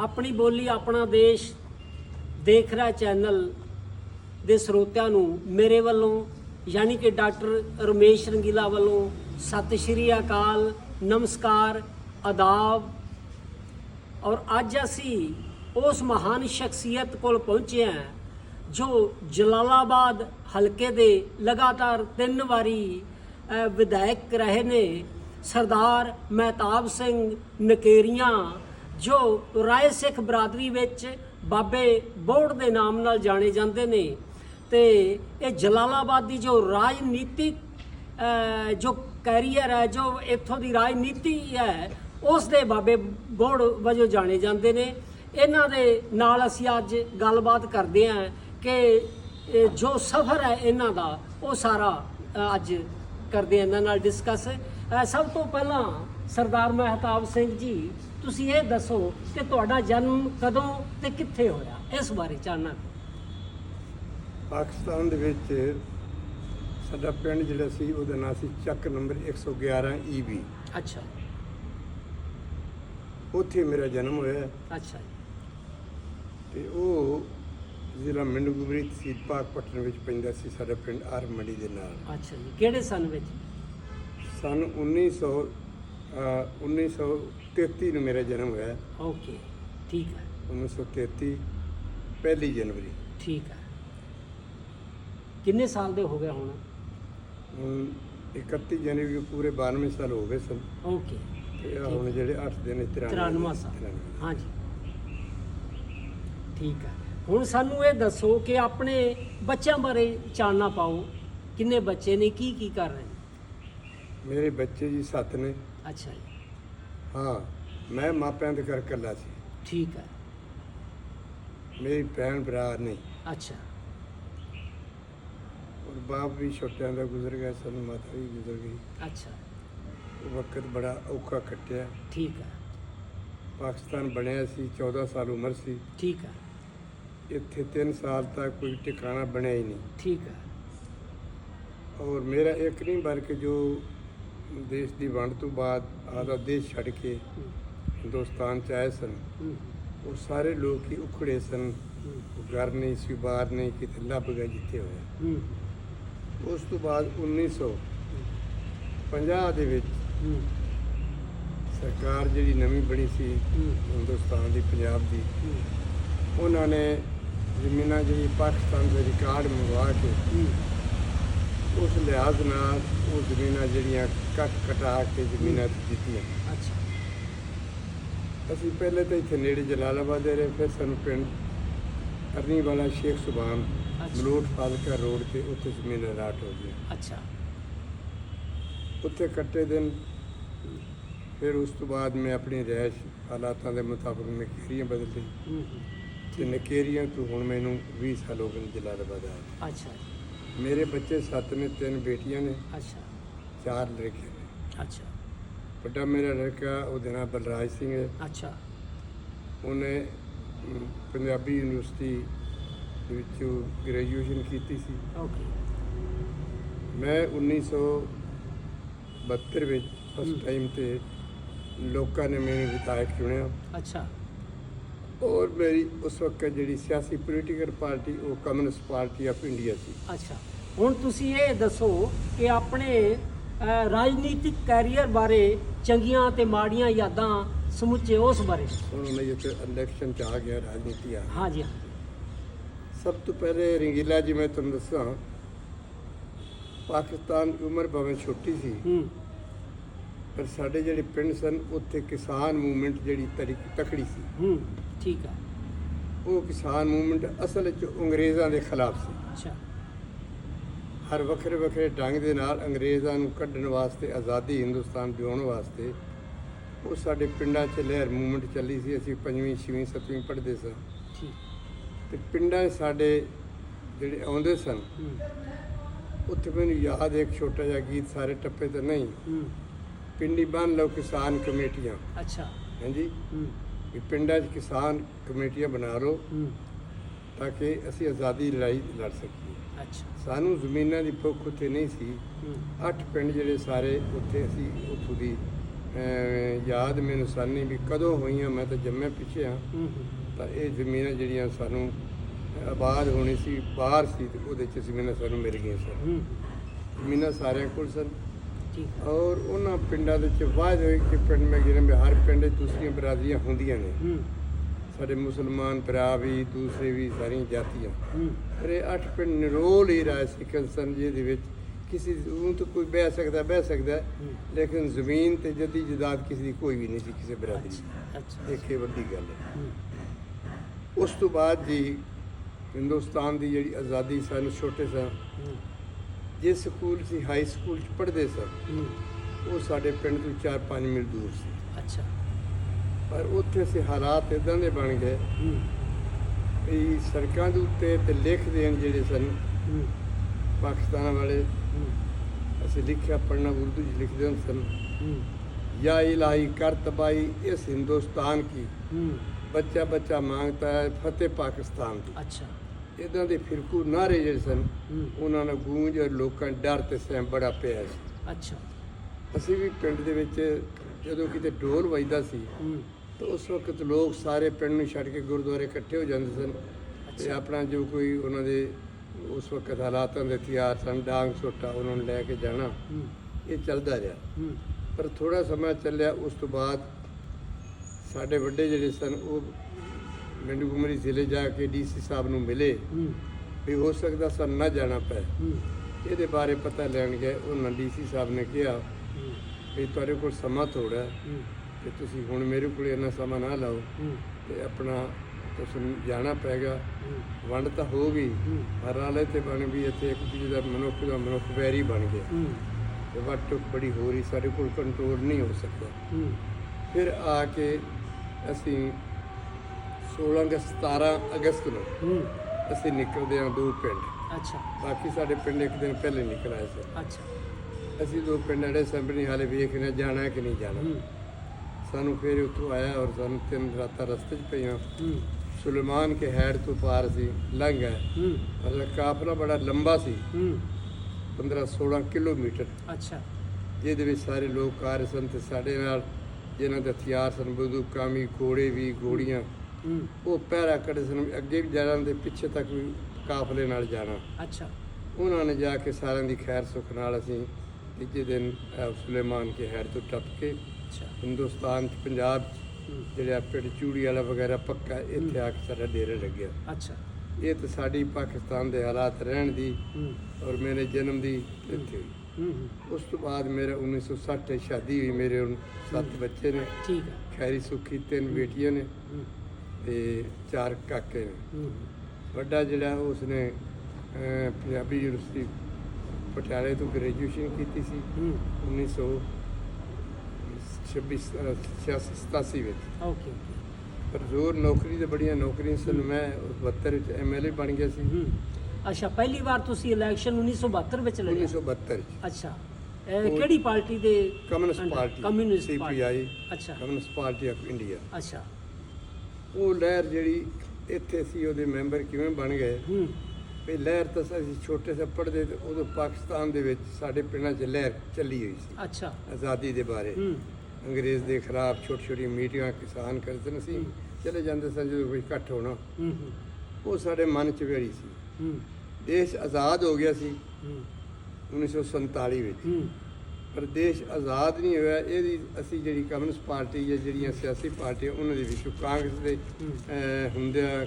ਆਪਣੀ ਬੋਲੀ ਆਪਣਾ ਦੇਸ਼ ਦੇਖ ਰਿਹਾ ਚੈਨਲ ਦੇ ਸਰੋਤਿਆਂ ਨੂੰ, ਮੇਰੇ ਵੱਲੋਂ, ਯਾਨੀ ਕਿ ਡਾਕਟਰ ਰਮੇਸ਼ ਰੰਗੀਲਾ ਵੱਲੋਂ ਸਤਿ ਸ਼੍ਰੀ ਅਕਾਲ, ਨਮਸਕਾਰ, ਆਦਾਬ। ਔਰ ਅੱਜ ਅਸੀਂ ਉਸ ਮਹਾਨ ਸ਼ਖਸੀਅਤ ਕੋਲ ਪਹੁੰਚੇ ਹਾਂ, ਜੋ ਜਲਾਲਾਬਾਦ ਹਲਕੇ ਦੇ ਲਗਾਤਾਰ ਤਿੰਨ ਵਾਰੀ ਵਿਧਾਇਕ ਰਹੇ ਨੇ। ਸਰਦਾਰ ਮਹਿਤਾਬ ਸਿੰਘ ਨਕੇਰੀਆਂ ਜੋ ਰਾਏ ਸਿੱਖ ਬਰਾਦਰੀ ਵਿੱਚ ਬਾਬੇ ਬੋੜ ਦੇ ਨਾਮ ਨਾਲ ਜਾਣੇ ਜਾਂਦੇ ਨੇ ਤੇ ਇਹ ਜਲਾਲਾਬਾਦ ਦੀ ਜੋ ਰਾਜਨੀਤਿਕ ਜੋ ਕੈਰੀਅਰ ਹੈ, ਜੋ ਇੱਥੋਂ ਦੀ ਰਾਜਨੀਤੀ ਹੈ, ਉਸ ਦੇ ਬਾਬੇ ਬੋੜ ਵਜੋਂ ਜਾਣੇ ਜਾਂਦੇ ਨੇ। ਇਹਨਾਂ ਦੇ ਨਾਲ ਅਸੀਂ ਅੱਜ ਗੱਲਬਾਤ ਕਰਦੇ ਹਾਂ ਕਿ ਜੋ ਸਫ਼ਰ ਹੈ ਇਹਨਾਂ ਦਾ, ਉਹ ਸਾਰਾ ਅੱਜ ਕਰਦੇ ਇਹਨਾਂ ਨਾਲ ਡਿਸਕਸ। ਸਭ ਤੋਂ ਪਹਿਲਾਂ ਸਰਦਾਰ ਮਹਿਤਾਬ ਸਿੰਘ ਜੀ ਤੁਸੀਂ ਇਹ ਦੱਸੋ ਕਿ ਤੁਹਾਡਾ ਜਨਮ ਕਦੋਂ ਤੇ ਕਿੱਥੇ ਹੋਇਆ? ਇਸ ਬਾਰੇ ਜਾਣਨਾ। ਪਾਕਿਸਤਾਨ ਦੇ ਵਿੱਚ ਸਾਡਾ ਪਿੰਡ ਜਿਹੜਾ ਸੀ ਉਹਦਾ ਨਾਂ ਸੀ ਚੱਕ ਨੰਬਰ 111 ਈਬੀ। ਅੱਛਾ। ਉੱਥੇ ਮੇਰਾ ਜਨਮ ਹੋਇਆ। ਅੱਛਾ ਤੇ ਉਹ ਜ਼ਿਲ੍ਹਾ ਮਿੰਡੂਗੁਰੀ ਤਹਿਸੀਲ ਪਾਕਪਟਨ ਵਿੱਚ ਪੈਂਦਾ ਸੀ ਸਾਡਾ ਪਿੰਡ ਆਰਮੜੀ ਦੇ ਨਾਲ। ਅੱਛਾ ਜੀ ਕਿਹੜੇ ਸਨ ਵਿੱਚ? ਸਨ 1900 ਅਹ 1933 ਨੂੰ ਮੇਰਾ ਜਨਮ ਹੋਇਆ। ਓਕੇ ਠੀਕ ਹੈ। 1933 ਪਹਿਲੀ ਜਨਵਰੀ। ਠੀਕ ਹੈ। ਕਿੰਨੇ ਸਾਲ ਦੇ ਹੋ ਗਏ ਹੁਣ? ਹੁਣ 31 ਜਨਵਰੀ ਨੂੰ ਪੂਰੇ 92 ਸਾਲ ਹੋ ਗਏ ਸਨ। ਓਕੇ ਤੇ ਆਹ ਹੁਣ ਜਿਹੜੇ 8 ਦਿਨ 93 ਸਾਲ। ਹਾਂਜੀ। ਠੀਕ ਹੈ। ਹੁਣ ਸਾਨੂੰ ਇਹ ਦੱਸੋ ਕਿ ਆਪਣੇ ਬੱਚਿਆਂ ਬਾਰੇ ਚਾਨਣਾ ਪਾਓ। ਕਿੰਨੇ ਬੱਚੇ ਨੇ ਕੀ ਕੀ ਕਰ ਰਹੇ ਨੇ? ਮੇਰੇ ਬੱਚੇ ਜੀ ਸੱਤ ਨੇ। ਅੱਛਾ ਜੀ। ਹਾਂ ਮੈਂ ਮਾਪਿਆਂ ਦੇ ਘਰ ਇਕੱਲਾ ਸੀ। ਠੀਕ ਹੈ। ਮੇਰੀ ਭੈਣ ਭਰਾ ਨਹੀਂ। ਅੱਛਾ। ਔਰ ਬਾਪ ਵੀ ਛੋਟਿਆਂ ਦਾ ਗੁਜ਼ਰ ਗਿਆ ਸਾਨੂੰ ਮਾਤਾ ਵੀ ਗੁਜ਼ਰ ਗਈ। ਅੱਛਾ। ਉਹ ਵਕਤ ਬੜਾ ਔਖਾ ਕੱਟਿਆ। ਠੀਕ ਹੈ। ਪਾਕਿਸਤਾਨ ਬਣਿਆ ਸੀ 14 ਸਾਲ ਉਮਰ ਸੀ। ਠੀਕ ਹੈ। ਇੱਥੇ 3 ਸਾਲ ਤੱਕ ਕੋਈ ਟਿਕਾਣਾ ਬਣਿਆ ਹੀ ਨਹੀਂ। ਠੀਕ ਹੈ। ਔਰ ਮੇਰਾ ਇੱਕ ਨਹੀਂ ਬਲਕਿ ਜੋ ਦੇਸ਼ ਦੀ ਵੰਡ ਤੋਂ ਬਾਅਦ ਆਦਾ ਦੇਸ਼ ਛੱਡ ਕੇ ਹਿੰਦੁਸਤਾਨ ਚ ਆਏ ਸਨ। ਉਹ ਸਾਰੇ ਲੋਕ ਹੀ ਉਖੜੇ ਸਨ। ਹਮ, ਘਰ ਨਹੀਂ ਸੀ ਬਾਹਰ ਨਹੀਂ ਕਿਤੇ ਲੱਭ ਗਏ ਜਿੱਥੇ ਹੋਇਆ। ਉਸ ਤੋਂ ਬਾਅਦ 1950 ਦੇ ਵਿੱਚ ਸਰਕਾਰ ਜਿਹੜੀ ਨਵੀਂ ਬਣੀ ਸੀ ਹਿੰਦੁਸਤਾਨ ਦੀ ਪੰਜਾਬ ਦੀ ਉਹਨਾਂ ਨੇ ਜ਼ਮੀਨਾਂ ਜਿਹੜੀ ਪਾਕਿਸਤਾਨ ਦੇ ਰਿਕਾਰਡ ਮੰਗਵਾ ਕੇ ਉਸ ਲਿਹਾਜ਼ ਨਾਲ ਉਹ ਜ਼ਮੀਨਾਂ ਜਿਹੜੀਆਂ ਕੱਟ ਕਟਾ ਕੇ ਜ਼ਮੀਨਾਂ ਦਿੱਤੀਆਂ। ਅੱਛਾ। ਅਸੀਂ ਪਹਿਲੇ ਤਾਂ ਇੱਥੇ ਨੇੜੇ ਜਲਾਲਾਬਾਦ ਦੇ ਰਹੇ ਫਿਰ ਸਾਨੂੰ ਪਿੰਡ ਅਰਨੀ ਵਾਲਾ ਸ਼ੇਖ ਸੁਬਾਨ। ਮਲੋਟ ਫਾਜ਼ਿਲਕਾ ਰੋਡ ਤੇ ਉੱਥੇ ਜ਼ਮੀਨ ਰਾਟ ਹੋ ਗਈ। ਅੱਛਾ। ਉੱਥੇ ਕੱਟੇ ਦਿਨ ਫਿਰ ਉਸ ਤੋਂ ਬਾਅਦ ਮੈਂ ਆਪਣੀ ਰਹਿਸ਼ ਹਾਲਾਤਾਂ ਦੇ ਮੁਤਾਬਕ ਨਕੇਰੀਆਂ ਬਦਲ ਲਈ ਤੇ ਨਕੇਰੀਆਂ ਤੋਂ ਹੁਣ ਮੈਨੂੰ 20 ਸਾਲ ਹੋ ਗਏ ਜਲਾਲਾਬਾਦ ਆਏ ਅੱਛਾ। ਮੇਰੇ ਬੱਚੇ ਸੱਤ ਨੇ ਤਿੰਨ ਬੇਟੀਆਂ ਨੇ ਅੱਛਾ। ਚਾਰ ਲੜਕੇ ਨੇ। ਅੱਛਾ। ਵੱਡਾ ਮੇਰਾ ਲੜਕਾ ਉਹਦੇ ਨਾਲ ਬਲਰਾਜ ਸਿੰਘ ਹੈ। ਅੱਛਾ। ਉਹਨੇ ਅਮ, ਪੰਜਾਬੀ ਯੂਨੀਵਰਸਿਟੀ ਵਿੱਚੋਂ ਗ੍ਰੈਜੂਏਸ਼ਨ ਕੀਤੀ ਸੀ। ਓਕੇ ਮੈਂ 1972 ਵਿੱਚ। ਫਸਟ ਟਾਈਮ ਤੇ ਲੋਕਾਂ ਨੇ ਮੈਨੂੰ ਵਿਧਾਇਕ ਚੁਣਿਆ। ਅੱਛਾ। ਔਰ ਮੇਰੀ ਉਸ ਵਕਤ ਜਿਹੜੀ ਸਿਆਸੀ ਪੋਲੀਟੀਕਲ ਪਾਰਟੀ ਉਹ ਕਮਿਊਨਿਸਟ ਪਾਰਟੀ ਆਫ ਇੰਡੀਆ ਸੀ। ਅੱਛਾ। ਹੁਣ ਤੁਸੀਂ ਇਹ ਦੱਸੋ ਕਿ ਆਪਣੇ ਰਾਜਨੀਤਿਕ ਕੈਰੀਅਰ ਬਾਰੇ ਚੰਗੀਆਂ ਤੇ ਮਾੜੀਆਂ ਯਾਦਾਂ ਸਮੁੱਚੇ ਉਸ ਬਾਰੇ? ਹੁਣ ਮੈਂ ਜਿੱਥੇ ਇਲੈਕਸ਼ਨ ਚ ਆ ਗਿਆ ਰਾਜਨੀਤੀ ਆ। ਹਾਂਜੀ ਸਭ ਤੋਂ ਪਹਿਲੇ ਰੰਗੀਲਾ ਜੀ ਮੈਂ ਤੁਹਾਨੂੰ ਦੱਸਾਂ ਪਾਕਿਸਤਾਨ ਦੀ ਉਮਰ ਭਾਵੇਂ ਛੋਟੀ ਸੀ ਹੂੰ। ਪਰ ਸਾਡੇ ਜਿਹੜੇ ਪਿੰਡ ਸਨ ਉੱਥੇ ਕਿਸਾਨ ਮੂਵਮੈਂਟ ਜਿਹੜੀ ਤਕੜੀ ਸੀ। ਹੂੰ। ਠੀਕ ਹੈ ਉਹ ਕਿਸਾਨ ਮੂਵਮੈਂਟ ਅਸਲ ਵਿੱਚ ਅੰਗਰੇਜ਼ਾਂ ਦੇ ਖਿਲਾਫ ਸੀ। ਅੱਛਾ। ਹਰ ਵੱਖਰੇ ਵੱਖਰੇ ਢੰਗ ਦੇ ਨਾਲ ਅੰਗਰੇਜ਼ਾਂ ਨੂੰ ਕੱਢਣ ਵਾਸਤੇ ਆਜ਼ਾਦੀ ਹਿੰਦੁਸਤਾਨ ਦਿਵਾਉਣ ਵਾਸਤੇ ਉਹ ਸਾਡੇ ਪਿੰਡਾਂ 'ਚ ਲਹਿਰ ਮੂਵਮੈਂਟ ਚੱਲੀ ਸੀ। ਅਸੀਂ ਪੰਜਵੀਂ ਛੇਵੀਂ ਸੱਤਵੀਂ ਪੜ੍ਹਦੇ ਸਾਂ। ਠੀਕ। ਤੇ ਪਿੰਡਾਂ 'ਚ ਸਾਡੇ ਜਿਹੜੇ ਆਉਂਦੇ ਸਨ ਉੱਥੇ ਮੈਨੂੰ ਯਾਦ ਹੈ ਇੱਕ ਛੋਟਾ ਜਿਹਾ ਗੀਤ ਸਾਰੇ ਟੱਪੇ ਤੇ ਨਹੀਂ। ਪਿੰਡੀ ਬੰਨ ਲਓ ਕਿਸਾਨ ਕਮੇਟੀਆਂ। ਅੱਛਾ। ਹਾਂਜੀ। ਵੀ ਪਿੰਡਾਂ 'ਚ ਕਿਸਾਨ ਕਮੇਟੀਆਂ ਬਣਾ ਲਓ ਤਾਂ ਕਿ ਅਸੀਂ ਆਜ਼ਾਦੀ ਲੜਾਈ ਲੜ ਸਕੀਏ। ਅੱਛਾ। ਸਾਨੂੰ ਜ਼ਮੀਨਾਂ ਦੀ ਭੁੱਖ ਉੱਥੇ ਨਹੀਂ ਸੀ। ਅੱਠ ਪਿੰਡ ਜਿਹੜੇ ਸਾਰੇ ਉੱਥੇ ਅਸੀਂ ਉੱਥੋਂ ਦੀ ਯਾਦ ਮੈਨੂੰ ਸਾਨੀ ਵੀ ਕਦੋਂ ਹੋਈਆਂ ਮੈਂ ਤਾਂ ਜੰਮੇ ਪਿੱਛੇ ਆ ਤਾਂ ਇਹ ਜ਼ਮੀਨਾਂ ਜਿਹੜੀਆਂ ਸਾਨੂੰ ਆਬਾਦ ਹੋਣੀ ਸੀ ਬਾਹਰ ਸੀ ਉਹਦੇ ਚ ਜ਼ਮੀਨਾਂ ਸਾਨੂੰ ਮਿਲ ਗਈਆਂ ਸਨ। ਜ਼ਮੀਨਾਂ ਸਾਰਿਆਂ ਕੋਲ ਸਨ। ਔਰ ਉਹਨਾਂ ਪਿੰਡਾਂ ਦੇ ਚ ਵਾਅਦ ਹੋਏ ਕਿ ਪਿੰਡ ਮੈਂ ਗਿਣੇ ਵੀ ਹਰ ਪਿੰਡ 'ਚ ਦੂਸਰੀਆਂ ਬਰਾਦਰੀਆਂ ਹੁੰਦੀਆਂ ਨੇ। ਹੂੰ। ਸਾਡੇ ਮੁਸਲਮਾਨ ਭਰਾ ਵੀ ਦੂਸਰੇ ਵੀ ਸਾਰੀਆਂ ਜਾਤੀਆਂ। ਹੂੰ। ਪਰ ਇਹ ਅੱਠ ਪਿੰਡ ਨਿਰੋਲ ਹੀ ਰਾਜ ਸਿੱਖਣ ਸਨ ਜਿਹਦੇ ਵਿੱਚ ਕਿਸੇ ਨੂੰ ਤਾਂ ਕੋਈ ਬਹਿ ਸਕਦਾ ਬਹਿ ਸਕਦਾ। ਲੇਕਿਨ ਜ਼ਮੀਨ ਤੇ ਜਦੀ ਜਦਾਦ ਕਿਸੇ ਦੀ ਕੋਈ ਵੀ ਨਹੀਂ ਸੀ ਕਿਸੇ ਬਰਾਦਰੀ ਦੀ। ਅੱਛਾ ਇਹ ਵੱਡੀ ਗੱਲ ਹੈ। ਉਸ ਤੋਂ ਬਾਅਦ ਜੀ ਹਿੰਦੁਸਤਾਨ ਦੀ ਜਿਹੜੀ ਆਜ਼ਾਦੀ ਸਾਨੂੰ ਛੋਟੇ ਸਾਂ ਜਿਸ ਸਕੂਲ ਸੀ ਹਾਈ ਸਕੂਲ ਚ ਪੜ੍ਹਦੇ ਸਾਂ ਹੂੰ ਉਹ ਸਾਡੇ ਪਿੰਡ ਤੋਂ 4-5 ਮੀਲ ਦੂਰ ਸੀ ਅੱਛਾ ਪਰ ਉੱਥੇ ਸੇ ਹਾਲਾਤ ਇਦਾਂ ਦੇ ਬਣ ਗਏ ਹੂੰ ਵੀ ਸੜਕਾਂ ਦੇ ਉੱਤੇ ਤੇ ਲਿਖ ਦੇਣ ਜਿਹੜੇ ਸਨ ਹੂੰ ਪਾਕਿਸਤਾਨ ਵਾਲੇ ਹੂੰ ਅਸੀਂ ਲਿਖਿਆ ਪੜ੍ਹਨਾ ਉਰਦੂ ਚ ਲਿਖਦੇ ਹੁੰਦੇ ਸਨ ਹੂੰ या इलाही कर तबाही इस हिंदुस्तान की ਹੂੰ ਬੱਚਾ ਬੱਚਾ ਮੰਗਤਾ ਹੈ ਫਤਿਹ ਪਾਕਿਸਤਾਨ ਦੀ ਅੱਛਾ ਇਦਾਂ ਦੇ ਫਿਰਕੂ ਨਾਰੇ ਜਿਹੜੇ ਸਨ ਉਹਨਾਂ ਨਾਲ ਗੂੰਜ ਔਰ ਲੋਕਾਂ ਡਰ ਤੇ ਸਹਿਮ ਬੜਾ ਪਿਆ ਸੀ। ਅੱਛਾ। ਅਸੀਂ ਵੀ ਪਿੰਡ ਦੇ ਵਿੱਚ ਜਦੋਂ ਕਿਤੇ ਢੋਲ ਵੱਜਦਾ ਸੀ ਤਾਂ ਉਸ ਵਕਤ ਲੋਕ ਸਾਰੇ ਪਿੰਡ ਨੂੰ ਛੱਡ ਕੇ ਗੁਰਦੁਆਰੇ ਇਕੱਠੇ ਹੋ ਜਾਂਦੇ ਸਨ। ਤੇ ਆਪਣਾ ਜੋ ਕੋਈ ਉਹਨਾਂ ਦੇ ਉਸ ਵਕਤ ਹਾਲਾਤਾਂ ਦੇ ਹਥਿਆਰ ਸਨ ਡਾਂਗ ਸੋਟਾ ਉਹਨਾਂ ਨੂੰ ਲੈ ਕੇ ਜਾਣਾ ਇਹ ਚੱਲਦਾ ਰਿਹਾ। ਪਰ ਥੋੜਾ ਸਮਾਂ ਚੱਲਿਆ ਉਸ ਤੋਂ ਬਾਅਦ ਸਾਡੇ ਵੱਡੇ ਜਿਹੜੇ ਸਨ ਉਹ ਮੈਨੂੰ ਗੁਮਰੀ ਜ਼ਿਲ੍ਹੇ ਜਾ ਕੇ ਡੀਸੀ ਸਾਹਿਬ ਨੂੰ ਮਿਲੇ ਵੀ ਹੋ ਸਕਦਾ ਸਾਨੂੰ ਨਾ ਜਾਣਾ ਪਏ। ਇਹਦੇ ਬਾਰੇ ਪਤਾ ਲੈਣ ਗਏ ਉਹਨਾਂ ਡੀਸੀ ਸਾਹਿਬ ਨੇ ਕਿਹਾ ਵੀ ਤੁਹਾਡੇ ਕੋਲ ਸਮਾਂ ਥੋੜਾ ਹੈ ਤੇ ਤੁਸੀਂ ਹੁਣ ਮੇਰੇ ਕੋਲ ਇੰਨਾ ਸਮਾਂ ਨਾ ਲਾਓ ਤੇ ਆਪਣਾ ਤੁਸੀਂ ਜਾਣਾ ਪਏਗਾ। ਵੰਡ ਤਾਂ ਹੋ ਗਈ ਹਰ ਹਾਲੇ ਤੇ ਬਣ ਵੀ ਇੱਥੇ ਇੱਕ ਦੂਜੇ ਦਾ ਮਨੁੱਖ ਦਾ ਮਨੁੱਖ ਵੈਰੀ ਬਣ ਗਿਆ। ਤੇ ਵੱਟ ਬੜੀ ਹੋ ਰਹੀ ਸਾਡੇ ਕੋਲ ਕੰਟਰੋਲ ਨਹੀਂ ਹੋ ਸਕਦਾ। ਫਿਰ ਆ ਕੇ ਅਸੀਂ 16 ਅਗਸਤ 17 ਅਗਸਤ ਨੂੰ ਹੂੰ। ਅਸੀਂ ਨਿਕਲਦੇ ਹਾਂ ਦੋ ਪਿੰਡ। ਅੱਛਾ। ਬਾਕੀ ਸਾਡੇ ਪਿੰਡ ਇੱਕ ਦਿਨ ਪਹਿਲੇ ਨਿਕਲ ਆਏ ਸੀ। ਅੱਛਾ। ਅਸੀਂ ਦੋ ਪਿੰਡ ਜਿਹੜੇ ਸੰਭਣੀ ਹਾਲੇ ਵੇਖ ਰਹੇ ਹਾਂ, ਜਾਣਾ ਹੈ ਕਿ ਨਹੀਂ ਜਾਣਾ। ਸਾਨੂੰ ਫਿਰ ਉੱਥੋਂ ਆਇਆ ਔਰ ਸਾਨੂੰ ਤਿੰਨ ਰਾਤਾਂ ਰਸਤੇ 'ਚ ਪਈਆਂ। ਹੂੰ। ਸੁਲੇਮਾਨ ਕੇ ਹੈਡ ਤੋਂ ਪਾਰ ਸੀ ਲੰਘ ਹੂੰ। ਮਤਲਬ ਕਾਫਲਾ ਬੜਾ ਲੰਬਾ ਸੀ। ਹੂੰ। 15 16 ਕਿਲੋਮੀਟਰ। ਅੱਛਾ। ਜਿਹਦੇ ਵਿੱਚ ਸਾਰੇ ਲੋਕ ਕਾਰ ਸਨ ਤੇ ਸਾਡੇ ਨਾਲ ਜਿਨ੍ਹਾਂ ਦੇ ਹਥਿਆਰ ਸਨ ਬੰਦੂਕਾਂ ਵੀ ਘੋੜੇ ਵੀ ਘੋੜੀਆਂ। ਉਹ ਪਹਿਰਾ ਕੱਢ ਸਨ ਅੱਗੇ ਵੀ ਜਾਣਾ ਤੇ ਪਿੱਛੇ ਤੱਕ ਵੀ ਕਾਫਲੇ ਨਾਲ ਜਾਣਾ। ਅੱਛਾ। ਉਹਨਾਂ ਨੇ ਜਾ ਕੇ ਸਾਰਿਆਂ ਦੀ ਖੈਰ ਸੁੱਖ ਨਾਲ ਅਸੀਂ ਤੀਜੇ ਦਿਨ ਸੁਲੇਮਾਨ ਕੇ ਹੈਡ ਤੋਂ ਟੱਪ ਕੇ ਅੱਛਾ। ਹਿੰਦੁਸਤਾਨ ਚ ਪੰਜਾਬ ਜਿਹੜਾ ਪਿੰਡ ਚੂੜੀ ਵਾਲਾ ਵਗੈਰਾ ਪੱਕਾ ਇੱਥੇ ਆ ਕੇ ਸਾਡਾ ਡੇਰਾ ਲੱਗਿਆ। ਅੱਛਾ। ਇਹ ਤਾਂ ਸਾਡੀ ਪਾਕਿਸਤਾਨ ਦੇ ਹਾਲਾਤ ਰਹਿਣ ਦੀ ਔਰ ਮੇਰੇ ਜਨਮ ਦੀ ਇੱਥੇ ਉਸ ਤੋਂ ਬਾਅਦ ਮੇਰਾ 1960 'ਚ ਸ਼ਾਦੀ ਹੋਈ ਮੇਰੇ ਹੁਣ ਸੱਤ ਬੱਚੇ ਨੇ। ਠੀਕ ਹੈ। ਖੈਰੀ ਸੁਖੀ ਤਿੰਨ ਬੇਟੀਆਂ ਨੇ। ਤੇ ਚਾਰ ਕਾਕੇ ਨੇ। ਵੱਡਾ ਜਿਹੜਾ ਉਸਨੇ ਪੰਜਾਬੀ ਯੂਨੀਵਰਸਿਟੀ ਪਟਿਆਲੇ ਤੋਂ ਗ੍ਰੈਜੂਏਸ਼ਨ ਕੀਤੀ ਸੀ। ਹੂੰ। 1926 87 ਵਿੱਚ। ਓਕੇ ਪਰ ਜ਼ੋਰ ਨੌਕਰੀ ਤੇ ਬੜੀਆਂ ਨੌਕਰੀਆਂ ਸਨ ਮੈਂ ਉਸ 72 ਵਿੱਚ ਐਮਐਲਏ ਬਣ ਗਿਆ ਸੀ। ਹੂੰ। ਅੱਛਾ ਪਹਿਲੀ ਵਾਰ ਤੁਸੀਂ ਇਲੈਕਸ਼ਨ 1972 ਵਿੱਚ ਲੜਿਆ? 1972 ਚ ਅੱਛਾ। ਇਹ ਕਿਹੜੀ ਪਾਰਟੀ ਦੇ ਕਮਿਊਨਿਸਟ? ਪਾਰਟੀ ਕਮਿਊਨਿਸਟ ਸੀਪੀਆਈ ਅੱਛਾ। ਕਮਿਊਨਿਸਟ ਪਾਰਟੀ ਆਫ ਇੰਡੀਆ ਅੱਛਾ। ਉਹ ਲਹਿਰ ਜਿਹੜੀ ਇੱਥੇ ਸੀ ਉਹਦੇ ਮੈਂਬਰ ਕਿਵੇਂ ਬਣ ਗਏ? ਵੀ ਲਹਿਰ ਤਾਂ ਅਸੀਂ ਛੋਟੇ ਸੇ ਪੜ੍ਹਦੇ ਤੇ ਉਦੋਂ ਪਾਕਿਸਤਾਨ ਦੇ ਵਿੱਚ ਸਾਡੇ ਪਿੰਡਾਂ 'ਚ ਲਹਿਰ ਚੱਲੀ ਹੋਈ ਸੀ। ਅੱਛਾ। ਆਜ਼ਾਦੀ ਦੇ ਬਾਰੇ। ਅੰਗਰੇਜ਼ ਦੇ ਖਿਲਾਫ ਛੋਟੀ ਛੋਟੀ ਮੀਟਿੰਗਾਂ ਕਿਸਾਨ ਕਰਦੇ ਸਨ ਅਸੀਂ ਚਲੇ ਜਾਂਦੇ ਸਨ ਜਦੋਂ ਕੋਈ ਇਕੱਠ ਹੋਣਾ। ਉਹ ਸਾਡੇ ਮਨ 'ਚ ਵੇੜੀ ਸੀ। ਦੇਸ਼ ਆਜ਼ਾਦ ਹੋ ਗਿਆ ਸੀ। ਹੂੰ। 1947 ਵਿੱਚ। ਹੂੰ ਪਰ ਦੇਸ਼ ਆਜ਼ਾਦ ਨਹੀਂ ਹੋਇਆ ਇਹਦੀ ਅਸੀਂ ਜਿਹੜੀ ਕਮਿਊਨਿਸਟ ਪਾਰਟੀ ਜਾਂ ਜਿਹੜੀਆਂ ਸਿਆਸੀ ਪਾਰਟੀਆਂ ਉਹਨਾਂ ਦੇ ਵਿੱਚੋਂ ਕਾਂਗਰਸ ਦੇ ਹੁੰਦਿਆਂ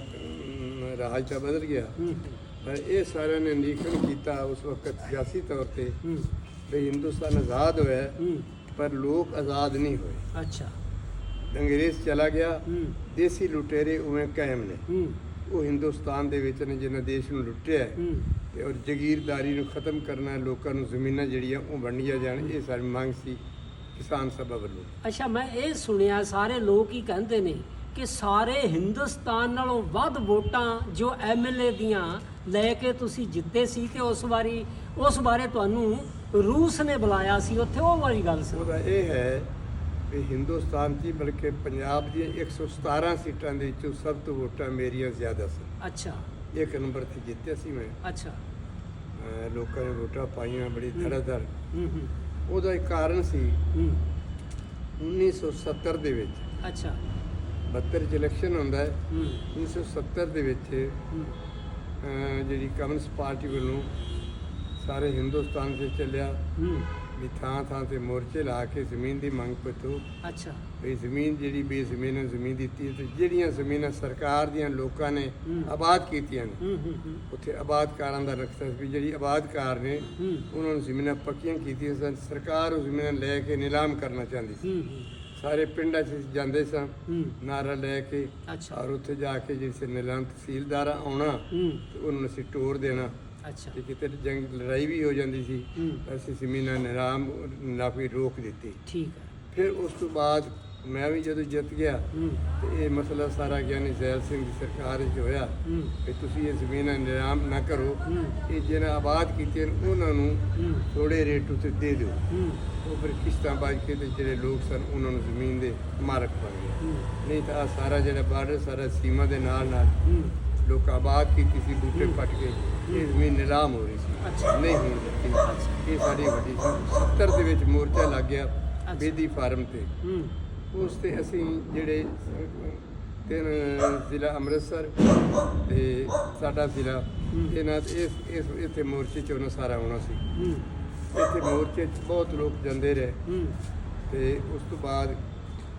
ਰਾਜ ਤਾਂ ਬਦਲ ਗਿਆ। ਪਰ ਇਹ ਸਾਰਿਆਂ ਨੇ ਨਿਰੀਖਣ ਕੀਤਾ ਉਸ ਵਕਤ ਸਿਆਸੀ ਤੌਰ ਤੇ ਵੀ ਹਿੰਦੁਸਤਾਨ ਆਜ਼ਾਦ ਹੋਇਆ ਪਰ ਲੋਕ ਆਜ਼ਾਦ ਨਹੀਂ ਹੋਏ। ਅੱਛਾ। ਅੰਗਰੇਜ਼ ਚਲਾ ਗਿਆ ਦੇਸੀ ਲੁਟੇਰੇ ਉਵੇਂ ਕਾਇਮ ਨੇ। ਉਹ ਹਿੰਦੁਸਤਾਨ ਦੇ ਵਿੱਚ ਨੇ ਜਿਨ੍ਹਾਂ ਦੇਸ਼ ਨੂੰ ਲੁੱਟਿਆ ਤੇ ਔਰ ਜ਼ਗੀਰਦਾਰੀ ਨੂੰ ਖਤਮ ਕਰਨਾ ਲੋਕਾਂ ਨੂੰ ਜ਼ਮੀਨਾਂ ਜਿਹੜੀਆਂ ਉਹ ਵੰਡੀਆਂ ਜਾਣ ਇਹ ਸਾਡੀ ਮੰਗ ਸੀ ਕਿਸਾਨ ਸਭਾ ਵੱਲੋਂ। ਅੱਛਾ ਮੈਂ ਇਹ ਸੁਣਿਆ ਸਾਰੇ ਲੋਕ ਹੀ ਕਹਿੰਦੇ ਨੇ ਕਿ ਸਾਰੇ ਹਿੰਦੁਸਤਾਨ ਨਾਲੋਂ ਵੱਧ ਵੋਟਾਂ ਜੋ ਐਮਐਲਏ ਦੀਆਂ ਲੈ ਕੇ ਤੁਸੀਂ ਜਿੱਤੇ ਸੀ ਤੇ ਉਸ ਵਾਰੀ ਉਸ ਬਾਰੇ ਤੁਹਾਨੂੰ ਰੂਸ ਨੇ ਬੁਲਾਇਆ ਸੀ ਉੱਥੇ ਉਹ ਵਾਲੀ ਗੱਲ ਸੀ। ਉਹਦਾ ਇਹ ਹੈ ਕਿ ਹਿੰਦੁਸਤਾਨ 'ਚ ਹੀ ਬਲਕਿ ਪੰਜਾਬ ਦੀਆਂ 117 ਸੀਟਾਂ ਦੇ ਵਿੱਚੋਂ ਸਭ ਤੋਂ ਵੋਟਾਂ ਮੇਰੀਆਂ ਜ਼ਿਆਦਾ ਸਨ। ਅੱਛਾ। ਇੱਕ ਨੰਬਰ ਤੇ ਜਿੱਤਿਆ ਸੀ ਮੈਂ। ਅੱਛਾ। ਅਹ ਲੋਕਾਂ ਨੇ ਵੋਟਾਂ ਪਾਈਆਂ ਬੜੀ ਧੜਾਧੜ। ਹੂੰ ਹੂੰ। ਉਹਦਾ ਇੱਕ ਕਾਰਨ ਸੀ ਹੂੰ। 1970 ਦੇ ਵਿੱਚ। ਅੱਛਾ। 72 ਚ ਇਲੈਕਸ਼ਨ ਹੁੰਦਾ ਹੈ। ਹੂੰ। 1970 ਦੇ ਵਿੱਚ ਹੂੰ। ਅਹ, ਜਿਹੜੀ ਕਮਿਊਨਿਸਟ ਪਾਰਟੀ ਵੱਲੋਂ ਸਾਰੇ ਹਿੰਦੁਸਤਾਨ 'ਚ ਚੱਲਿਆ। ਹੂੰ। ਵੀ ਥਾਂ ਥਾਂ ਤੇ ਮੋਰਚੇ ਲਾ ਕੇ ਜ਼ਮੀਨ ਦੀ ਮੰਗ ਪੱਤੋ ਅੱਛਾ। ਵੀ ਜ਼ਮੀਨ ਜਿਹੜੀ ਬੇਜ਼ਮੀਨ ਹੈ ਜ਼ਮੀਨ ਦਿੱਤੀ ਤੇ ਜਿਹੜੀਆਂ ਜ਼ਮੀਨਾਂ ਸਰਕਾਰ ਦੀਆਂ ਲੋਕਾਂ ਨੇ। ਆਬਾਦ ਕੀਤੀਆਂ ਨੇ ਉੱਥੇ ਆਬਾਦਕਾਰਾਂ ਦਾ ਨਕਸ਼ਾ ਸੀ ਵੀ ਜਿਹੜੀ ਆਬਾਦਕਾਰ ਨੇ ਉਹਨਾਂ ਨੂੰ ਜ਼ਮੀਨਾਂ ਪੱਕੀਆਂ ਕੀਤੀਆਂ ਸਨ। ਸਰਕਾਰ ਉਹ ਜ਼ਮੀਨਾਂ ਲੈ ਕੇ ਨਿਲਾਮ ਕਰਨਾ ਚਾਹੁੰਦੀ ਸੀ। ਸਾਰੇ ਪਿੰਡਾਂ 'ਚ ਜਾਂਦੇ ਸਾਂ ਹੂੰ। ਨਾਰਾ ਲੈ ਕੇ ਔਰ ਉੱਥੇ ਜਾ ਕੇ ਜਿਸ ਨਿਲਾਮ ਤਹਿਸੀਲਦਾਰ ਆਉਣਾ ਤੇ ਉਹਨਾਂ ਨੂੰ ਅਸੀਂ ਟੋਰ ਦੇਣਾ। ਅੱਛਾ। ਤੇ ਕਿਤੇ ਜੰਗ ਲੜਾਈ ਵੀ ਹੋ ਜਾਂਦੀ ਸੀ ਅਸੀਂ ਜ਼ਮੀਨਾਂ ਨਿਲਾਮ ਨਾਫੀ ਰੋਕ ਦਿੱਤੀ। ਠੀਕ ਹੈ ਫਿਰ ਉਸ ਤੋਂ ਬਾਅਦ ਮੈਂ ਵੀ ਜਦੋਂ ਜਿੱਤ ਗਿਆ ਤੇ ਇਹ ਮਸਲਾ ਸਾਰਾ ਗਿਆਨੀ ਜ਼ੈਲ ਸਿੰਘ ਦੀ ਸਰਕਾਰ ਵਿੱਚ ਹੋਇਆ ਕਿ ਤੁਸੀਂ ਇਹ ਜ਼ਮੀਨਾਂ ਨਿਲਾਮ ਨਾ ਕਰੋ। ਇਹ ਜਿਹਨਾਂ ਆਬਾਦ ਕੀਤੀਆਂ ਨੇ ਉਹਨਾਂ ਨੂੰ ਥੋੜੇ ਰੇਟ ਉੱਤੇ ਦੇ ਦਿਓ। ਉਹ ਫਿਰ ਕਿਸ਼ਤਾਂ ਬਾਜ ਕੇ ਤੇ ਜਿਹੜੇ ਲੋਕ ਸਨ ਉਹਨਾਂ ਨੂੰ ਜ਼ਮੀਨ ਦੇ ਮਾਲਕ ਬਣ ਗਏ। ਨਹੀਂ ਤਾਂ ਸਾਰਾ ਜਿਹੜਾ ਬਾਰਡਰ ਸਾਰਾ ਸੀਮਾ ਦੇ ਨਾਲ ਨਾਲ ਲੋਕ ਆਬਾਦ ਕੀਤੀ ਸੀ ਬੂਟੇ ਪੱਟ ਕੇ ਇਹ ਜ਼ਮੀਨ ਨਿਲਾਮ ਹੋ ਰਹੀ ਸੀ। ਨਹੀਂ ਹੋਣ ਦਿੱਤੀ ਇਹ ਸਾਡੀ ਵੱਡੀ ਸੀ। 70 ਦੇ ਵਿੱਚ ਮੋਰਚਾ ਲੱਗ ਗਿਆ। ਬੇਦੀ ਫਾਰਮ ਤੇ। ਉਸ ਤੇ ਅਸੀਂ ਜਿਹੜੇ ਤਿੰਨ ਜ਼ਿਲ੍ਹਾ ਅੰਮ੍ਰਿਤਸਰ ਤੇ ਸਾਡਾ ਜ਼ਿਲ੍ਹਾ। ਇਹਨਾਂ ਇਸ ਇਸ ਇੱਥੇ ਮੋਰਚੇ 'ਚ ਉਹਨਾਂ ਸਾਰਾ ਆਉਣਾ ਸੀ। ਇੱਥੇ ਮੋਰਚੇ 'ਚ ਬਹੁਤ ਲੋਕ ਜਾਂਦੇ ਰਹੇ। ਤੇ ਉਸ ਤੋਂ ਬਾਅਦ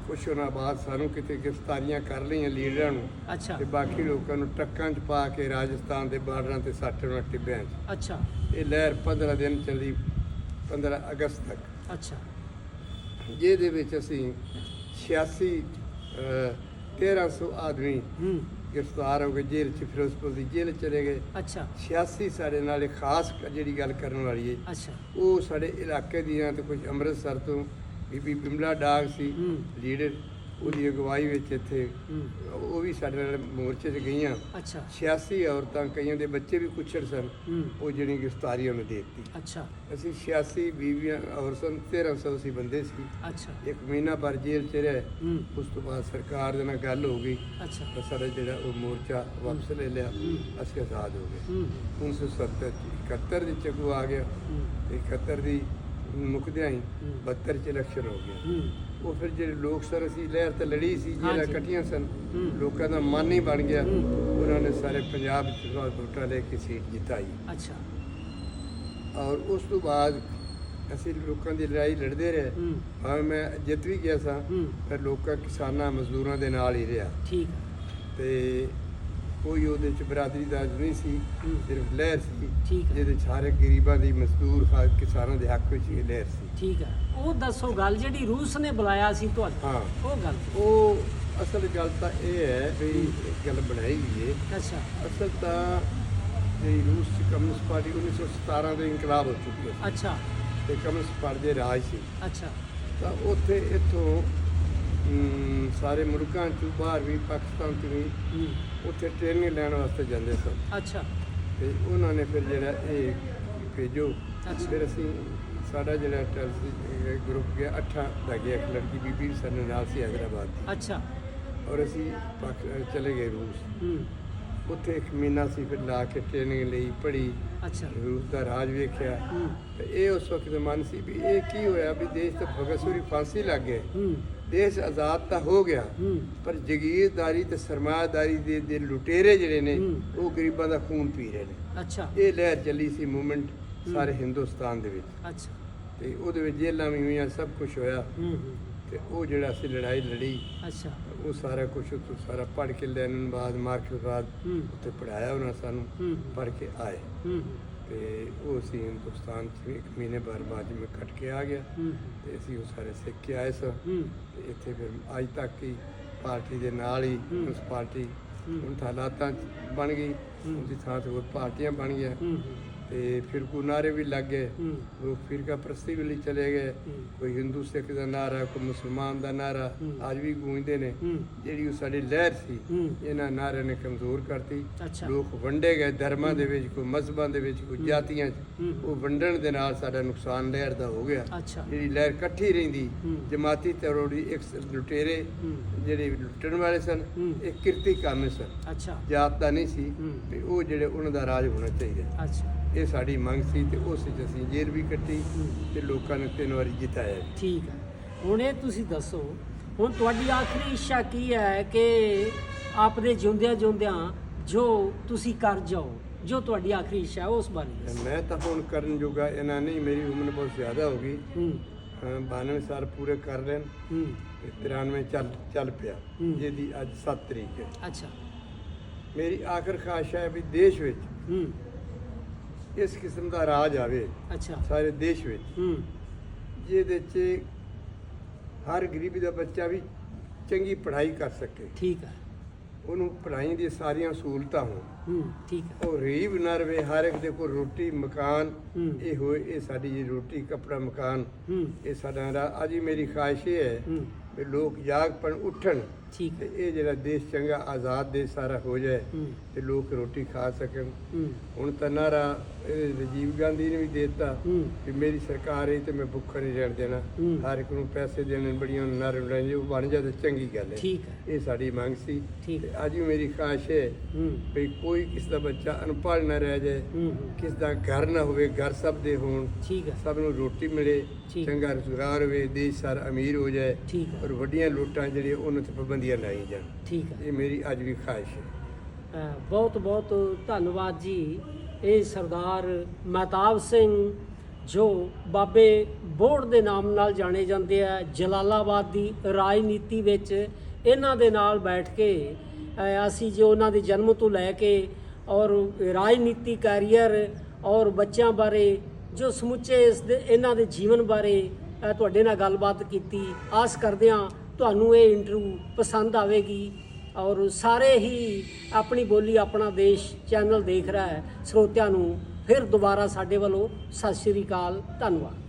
ਕੁਛ ਉਹਨਾਂ ਬਾਅਦ ਸਾਨੂੰ ਕਿਤੇ ਗ੍ਰਿਫਤਾਰੀਆਂ ਕਰ ਲਈਆਂ ਲੀਡਰਾਂ ਨੂੰ। ਅੱਛਾ। ਤੇ ਬਾਕੀ ਲੋਕਾਂ ਨੂੰ ਟੱਕਾਂ 'ਚ ਪਾ ਕੇ ਰਾਜਸਥਾਨ ਦੇ ਬਾਰਡਰਾਂ ਤੇ ਸੱਟ ਉਹਨਾਂ ਟਿੱਬਿਆਂ 'ਚ। ਅੱਛਾ। ਇਹ ਲਹਿਰ 15 ਦਿਨ ਚੱਲੀ 15 ਅਗਸਤ ਤੱਕ। ਅੱਛਾ। ਜਿਹਦੇ ਵਿੱਚ ਅਸੀਂ 86 ਅਹ, 1300 ਆਦਮੀ ਗ੍ਰਿਫਤਾਰ ਹੋ ਗਏ ਜੇਲ੍ਹ 'ਚ ਫਿਰੋਜ਼ਪੁਰ ਦੀ ਜੇਲ੍ਹ ਚਲੇ ਗਏ। ਅੱਛਾ। 86 ਸਾਡੇ ਨਾਲ ਖਾਸ ਜਿਹੜੀ ਗੱਲ ਕਰਨ ਵਾਲੀ ਹੈ ਅੱਛਾ। ਉਹ ਸਾਡੇ ਇਲਾਕੇ ਦੀਆਂ ਤੇ ਕੁਝ ਅੰਮ੍ਰਿਤਸਰ ਤੋਂ ਬੀਬੀ ਬਿਮਲਾ ਡਾਗ ਸੀ ਲੀਡਰ ਉਹਦੀ ਅਗਵਾਈ ਵਿੱਚ ਇੱਥੇ ਉਹ ਵੀ ਸਾਡੇ ਨਾਲ ਮੋਰਚੇ 'ਚ ਗਈਆਂ। ਅੱਛਾ। 86 ਔਰਤਾਂ ਕਈਆਂ ਦੇ ਬੱਚੇ ਵੀ ਕੁਛੜ ਸਨ। ਉਹ ਜਿਹੜੀ ਗ੍ਰਿਫਤਾਰੀ ਉਹਨੂੰ ਦਿੱਤੀ। ਅੱਛਾ। ਅਸੀਂ 86 ਬੀਵੀਆਂ ਔਰ ਸਨ 1300 ਅਸੀਂ ਬੰਦੇ ਸੀ। ਅੱਛਾ। ਇੱਕ ਮਹੀਨਾ ਭਰ ਜੇਲ੍ਹ 'ਚ ਰਹੇ। ਉਸ ਤੋਂ ਬਾਅਦ ਸਰਕਾਰ ਦੇ ਨਾਲ ਗੱਲ ਹੋ ਗਈ। ਅੱਛਾ। ਸਾਡਾ ਜਿਹੜਾ ਉਹ ਮੋਰਚਾ ਵਾਪਸ ਲੈ ਲਿਆ। ਅਸੀਂ ਆਜ਼ਾਦ ਹੋ ਗਏ। ਹੂੰ। 1970 ਚ 71 ਦੇ ਚੱਗੂ ਆ ਗਿਆ। ਤੇ 71 ਦੀ ਮੁੱਕਦਿਆਂ ਹੀ ਹੂੰ। 72 ਚ ਇਲੈਕਸ਼ਨ ਹੋ ਗਿਆ। ਉਹ ਫਿਰ ਜਿਹੜੇ ਲੋਕ ਸਨ ਅਸੀਂ ਲਹਿਰ ਤੇ ਲੜੀ ਸੀ ਜਿਹੜਾ। ਇਕੱਠੀਆਂ ਸਨ। ਲੋਕਾਂ ਦਾ ਮਨ ਹੀ ਬਣ ਗਿਆ। ਉਹਨਾਂ ਨੇ ਸਾਰੇ ਪੰਜਾਬ ਵਿੱਚ ਵੋਟਾਂ ਲੈ ਕੇ ਸੀਟ ਜਿਤਾਈ। ਅੱਛਾ। ਔਰ ਉਸ ਤੋਂ ਬਾਅਦ ਅਸੀਂ ਲੋਕਾਂ ਦੀ ਲੜਾਈ ਲੜਦੇ ਰਹੇ। ਹੂੰ। ਭਾਵੇਂ ਮੈਂ ਜਿੱਤ ਵੀ ਗਿਆ ਸਾਂ ਪਰ ਲੋਕਾਂ ਕਿਸਾਨਾਂ ਮਜ਼ਦੂਰਾਂ ਦੇ ਨਾਲ ਹੀ ਰਿਹਾ। ਠੀਕ। ਤੇ ਕੋਈ ਉਹਦੇ ਚ ਬਰਾਦਰੀ ਦਾ ਨਹੀਂ ਸੀ। ਸਿਰਫ ਲਹਿਰ ਸੀ। ਠੀਕ ਹੈ। ਜਿਹਦੇ 'ਚ ਸਾਰੇ ਗਰੀਬਾਂ ਦੀ ਮਜ਼ਦੂਰ ਖਾ ਕਿਸਾਨਾਂ ਦੇ ਹੱਕ ਵਿੱਚ ਇਹ ਲਹਿਰ ਸੀ। ਠੀਕ ਹੈ। ਉਹ ਦੱਸੋ ਗੱਲ ਜਿਹੜੀ ਰੂਸ ਨੇ ਬੁਲਾਇਆ ਸੀ ਤੁਹਾਨੂੰ। ਹਾਂ। ਉਹ ਗੱਲ ਉਹ ਅਸਲ ਗੱਲ ਤਾਂ ਇਹ ਹੈ ਵੀ ਇੱਕ ਗੱਲ ਬਣਾਈ ਗਈ ਹੈ। ਅੱਛਾ। ਅਸਲ ਤਾਂ ਜਿਹੜੀ ਰੂਸ ਚ ਕਮਿਊਨਿਸਟ ਪਾਰਟੀ 1917 ਦੇ ਇਨਕਲਾਬ ਹੋ ਚੁੱਕੀ ਹੈ। ਅੱਛਾ। ਤੇ ਕਮਿਊਨਿਸਟ ਪਾਰਟੀ ਦੇ ਰਾਜ ਸੀ। ਅੱਛਾ। ਤਾਂ ਉੱਥੇ ਇੱਥੋਂ ਅਮ, ਸਾਰੇ ਮੁਲਕਾਂ ਚ ਬਾਹਰ ਵੀ ਪਾਕਿਸਤਾਨ ਚ ਵੀ ਉੱਥੇ ਟ੍ਰੇਨਿੰਗ ਲੈਣ ਵਾਸਤੇ ਜਾਂਦੇ ਸਨ। ਅੱਛਾ। ਤੇ ਉਹਨਾਂ ਨੇ ਫਿਰ ਜਿਹੜਾ ਇਹ ਭੇਜੋ। ਫਿਰ ਅਸੀਂ ਸਾਡਾ ਜਿਹੜਾ ਟਰਸ ਗਰੁੱਪ ਗਿਆ ਅੱਠਾਂ ਦਾ ਗਿਆ ਇੱਕ ਲੜਕੀ ਬੀਬੀ ਸਾਡੇ ਨਾਲ ਸੀ ਹੈਦਰਾਬਾਦ ਦੀ। ਅੱਛਾ। ਔਰ ਅਸੀਂ ਚਲੇ ਗਏ ਰੂਸ। ਉੱਥੇ ਇੱਕ ਮਹੀਨਾ ਸੀ ਫਿਰ ਲਾ ਕੇ ਟ੍ਰੇਨਿੰਗ ਲਈ ਪੜ੍ਹੀ। ਅੱਛਾ। ਰੂਸ ਦਾ ਰਾਜ ਵੇਖਿਆ। ਤੇ ਇਹ ਉਸ ਵਕਤ ਮਨ ਸੀ ਵੀ ਇਹ ਕੀ ਹੋਇਆ ਵੀ ਦੇਸ਼ ਤੇ ਭਗਤ ਫਾਂਸੀ ਲੱਗ ਗਏ। ਦੇਸ਼ ਆਜ਼ਾਦ ਤਾਂ ਹੋ ਗਿਆ ਪਰ ਜਗੀਰਦਾਰੀ ਤੇ ਸਰਮਾਇਦਾਰੀ ਦੇ ਦੇ ਲੁਟੇਰੇ ਜਿਹੜੇ ਨੇ। ਉਹ ਗਰੀਬਾਂ ਦਾ ਖੂਨ ਪੀ ਰਹੇ ਨੇ। ਅੱਛਾ। ਇਹ ਲਹਿਰ ਚੱਲੀ ਸੀ ਮੂਵਮੈਂਟ ਸਾਰੇ ਹਿੰਦੁਸਤਾਨ ਦੇ ਵਿੱਚ। ਅੱਛਾ। ਤੇ ਉਹਦੇ ਵਿੱਚ ਜੇਲਾਂ ਵੀ ਹੋਈਆਂ ਸਭ ਕੁਝ ਹੋਇਆ। ਤੇ ਉਹ ਜਿਹੜਾ ਅਸੀਂ ਲੜਾਈ ਲੜੀ ਅੱਛਾ। ਉਹ ਸਾਰਾ ਕੁਝ ਉੱਥੋਂ ਸਾਰਾ ਪੜ੍ਹ ਕੇ ਲੈਣ ਬਾਅਦ ਮਾਰਕਸਵਾਦ ਹੂੰ। ਉੱਥੇ ਪੜਾਇਆ ਉਹਨਾਂ ਸਾਨੂੰ ਪੜ੍ਹ ਕੇ ਆਏ। ਹੂੰ। ਤੇ ਉਹ ਅਸੀਂ ਹਿੰਦੁਸਤਾਨ ਚ ਇੱਕ ਮਹੀਨੇ ਬਾਅਦ ਬਾਅਦ ਮੈਂ ਕੱਟ ਕੇ ਆ ਗਿਆ। ਤੇ ਅਸੀਂ ਉਹ ਸਾਰੇ ਸਿੱਖ ਕੇ ਆਏ ਸਾਂ। ਤੇ ਇੱਥੇ ਫਿਰ ਅੱਜ ਤੱਕ ਹੀ ਪਾਰਟੀ ਦੇ ਨਾਲ ਹੀ। ਉਸ ਪਾਰਟੀ। ਹੁਣ ਹਾਲਾਤਾਂ 'ਚ ਬਣ ਗਈ। ਉਹਦੀ ਥਾਂ ਤੇ ਹੋਰ ਪਾਰਟੀਆਂ ਬਣ ਗਈਆਂ। ਤੇ ਫਿਰ ਕੋ ਨਾਰੇ ਵੀ ਲੱਗ ਗਏ। ਹੂੰ। ਲੋਕ ਫਿਰਕਾ ਪ੍ਰਸਤੀ ਵੀ ਲਈ ਚਲੇ ਗਏ। ਹੂੰ। ਕੋਈ ਹਿੰਦੂ ਸਿੱਖ ਦਾ ਨਾਰਾ ਕੋਈ ਮੁਸਲਮਾਨ ਦਾ ਨਾਰਾ। ਅੱਜ ਵੀ ਗੂੰਜਦੇ ਨੇ। ਜਿਹੜੀ ਉਹ ਸਾਡੀ ਲਹਿਰ ਸੀ ਇਹਨਾਂ ਨਾਰਿਆਂ ਨੇ ਕਮਜ਼ੋਰ ਕਰਤੀ। ਲੋਕ ਵੰਡੇ ਗਏ ਧਰਮਾਂ ਦੇ ਵਿੱਚ ਕੋਈ ਮਜ਼ਹਬਾਂ ਦੇ ਵਿੱਚ ਕੋਈ ਜਾਤੀਆਂ 'ਚ। ਉਹ ਵੰਡਣ ਦੇ ਨਾਲ ਸਾਡਾ ਨੁਕਸਾਨ ਲਹਿਰ ਦਾ ਹੋ ਗਿਆ। ਜਿਹੜੀ ਲਹਿਰ ਇਕੱਠੀ ਰਹਿੰਦੀ। ਜਮਾਤੀ ਤਰੋੜੀ ਇੱਕ ਲੁਟੇਰੇ ਜਿਹੜੇ ਲੁੱਟਣ ਵਾਲੇ ਸਨ। ਇਹ ਕਿਰਤੀ ਕੰਮ ਸਨ। ਜਾਤ ਦਾ ਨਹੀਂ ਸੀ। ਤੇ ਉਹ ਜਿਹੜੇ ਉਹਨਾਂ ਦਾ ਰਾਜ ਹੋਣਾ ਚਾਹੀਦਾ। ਅੱਛਾ। ਇਹ ਸਾਡੀ ਮੰਗ ਸੀ ਤੇ ਉਸ ਵਿੱਚ ਅਸੀਂ ਜੇਲ੍ਹ ਵੀ ਕੱਟੀ। ਤੇ ਲੋਕਾਂ ਨੇ ਤਿੰਨ ਵਾਰੀ ਜਿਤਾਇਆ। ਠੀਕ ਹੈ। ਹੁਣ ਇਹ ਤੁਸੀਂ ਦੱਸੋ ਹੁਣ ਤੁਹਾਡੀ ਆਖਰੀ ਇੱਛਾ ਕੀ ਹੈ ਕਿ ਆਪਦੇ ਜਿਉਂਦਿਆਂ ਜਿਉਂਦਿਆਂ ਜੋ ਤੁਸੀਂ ਕਰ ਜਾਓ ਜੋ ਤੁਹਾਡੀ ਆਖਰੀ ਇੱਛਾ ਉਸ ਬਾਰੇ ਮੈਂ ਤਾਂ ਹੁਣ ਕਰਨ ਜੋਗਾ ਇਹਨਾਂ ਨਹੀਂ ਮੇਰੀ ਉਮਰ ਬਹੁਤ ਜ਼ਿਆਦਾ ਹੋ ਗਈ। ਹੂੰ। ਅਹ 92 ਸਾਲ ਪੂਰੇ ਕਰ ਲੈਣ। ਹੂੰ। ਤੇ 93 ਚੱਲ ਚੱਲ ਪਿਆ। ਜਿਹਦੀ ਅੱਜ 7 ਤਰੀਕ ਹੈ। ਅੱਛਾ। ਮੇਰੀ ਆਖਰ ਖਾਸ਼ ਹੈ ਵੀ ਦੇਸ਼ ਵਿੱਚ ਹੂੰ। ਇਸ ਕਿਸਮ ਦਾ ਰਾਜ ਆਵੇ ਅੱਛਾ। ਸਾਰੇ ਦੇਸ਼ ਵਿੱਚ। ਹੂੰ। ਜਿਹਦੇ 'ਚ ਹਰ ਗਰੀਬੀ ਦਾ ਬੱਚਾ ਵੀ ਚੰਗੀ ਪੜ੍ਹਾਈ ਕਰ ਸਕੇ। ਠੀਕ ਹੈ ਉਹਨੂੰ ਪੜ੍ਹਾਈ ਦੀਆਂ ਸਾਰੀਆਂ ਸਹੂਲਤਾਂ ਹੋਣ। ਹੂੰ ਠੀਕ ਹੈ ਉਹ ਗਰੀਬ ਨਾ ਰਵੇ ਹਰ ਇੱਕ ਦੇ ਕੋਲ ਰੋਟੀ ਮਕਾਨ। ਇਹ ਹੋਏ ਇਹ ਸਾਡੀ ਜੀ ਰੋਟੀ ਕਪੜਾ ਮਕਾਨ ਹੂੰ। ਇਹ ਸਾਡਾ ਰਾ- ਅੱਜ ਹੀ ਮੇਰੀ ਖਾਹਿਸ਼ ਹੂੰ ਵੀ ਲੋਕ ਜਾਗ ਪਣ ਉੱਠਣ। ਠੀਕ ਤੇ ਇਹ ਜਿਹੜਾ ਦੇਸ਼ ਚੰਗਾ ਆਜ਼ਾਦ ਦੇਸ਼ ਸਾਰਾ ਹੋ ਜਾਏ ਤੇ ਲੋਕ ਰੋਟੀ ਖਾ ਸਕਣ। ਹੁਣ ਤਾਂ ਨਾਰਾ ਰਾਜੀਵ ਗਾਂਧੀ ਨੇ ਵੀ ਦਿੱਤਾ ਕਿ ਮੇਰੀ ਸਰਕਾਰ ਹੈ ਤੇ ਮੈਂ ਭੁੱਖਾ ਨਹੀਂ ਰਹਿਣ ਦੇਣਾ। ਹਰ ਇੱਕ ਨੂੰ ਪੈਸੇ ਦੇਣੇ ਬੜੀਆਂ ਨਾਰੇ ਬਣਾਏ ਉਹ ਬਣ ਜਾਏ ਤਾਂ ਚੰਗੀ ਗੱਲ ਹੈ। ਠੀਕ ਹੈ। ਇਹ ਸਾਡੀ ਮੰਗ ਸੀ। ਤੇ ਅੱਜ ਵੀ ਮੇਰੀ ਖਾਹਿਸ਼ ਹੈ ਵੀ ਕੋਈ ਕਿਸ ਦਾ ਬੱਚਾ ਅਨਪੜ੍ਹ ਨਾ ਰਹਿ ਜਾਏ ਕਿਸ ਦਾ ਘਰ ਨਾ ਹੋਵੇ ਘਰ ਸਭ ਦੇ ਹੋਣ। ਠੀਕ ਹੈ। ਸਭ ਨੂੰ ਰੋਟੀ ਮਿਲੇ। ਚੰਗਾ ਰੁਜ਼ਗਾਰ ਹੋਵੇ ਦੇਸ਼ ਸਾਰਾ ਅਮੀਰ ਹੋ ਜਾਏ ਔਰ ਵੱਡੀਆਂ ਲੁੱਟਾਂ ਜਿਹੜੀਆਂ ਉਹਨਾਂ ਤੇ ਪਾਬੰਦੀਆਂ ਲਾਈ ਜਾਣ। ਠੀਕ ਹੈ। ਇਹ ਮੇਰੀ ਅੱਜ ਵੀ ਖਾਹਿਸ਼ ਹੈ। ਬਹੁਤ ਬਹੁਤ ਧੰਨਵਾਦ ਜੀ। ਇਹ ਸਰਦਾਰ ਮਹਿਤਾਬ ਸਿੰਘ ਜੋ ਬਾਬੇ ਬੋੜ ਦੇ ਨਾਮ ਨਾਲ ਜਾਣੇ ਜਾਂਦੇ ਆ ਜਲਾਲਾਬਾਦ ਦੀ ਰਾਜਨੀਤੀ ਵਿੱਚ। ਇਹਨਾਂ ਦੇ ਨਾਲ ਬੈਠ ਕੇ ਅਸੀਂ ਜੋ ਉਹਨਾਂ ਦੇ ਜਨਮ ਤੋਂ ਲੈ ਕੇ ਔਰ ਰਾਜਨੀਤੀ ਕੈਰੀਅਰ ਔਰ ਬੱਚਿਆਂ ਬਾਰੇ ਜੋ ਸਮੁੱਚੇ ਇਸ ਦੇ ਇਹਨਾਂ ਦੇ ਜੀਵਨ ਬਾਰੇ ਤੁਹਾਡੇ ਨਾਲ ਗੱਲਬਾਤ ਕੀਤੀ। ਆਸ ਕਰਦੇ ਹਾਂ ਤੁਹਾਨੂੰ ਇਹ ਇੰਟਰਵਿਊ ਪਸੰਦ ਆਵੇਗੀ ਔਰ ਸਾਰੇ ਹੀ ਆਪਣੀ ਬੋਲੀ ਆਪਣਾ ਦੇਸ਼ ਚੈਨਲ ਦੇਖ ਰਿਹਾ ਹੈ, ਸਰੋਤਿਆਂ ਨੂੰ। ਫਿਰ ਦੁਬਾਰਾ ਸਾਡੇ ਵੱਲੋਂ ਸਤਿ ਸ਼੍ਰੀ ਅਕਾਲ, ਧੰਨਵਾਦ।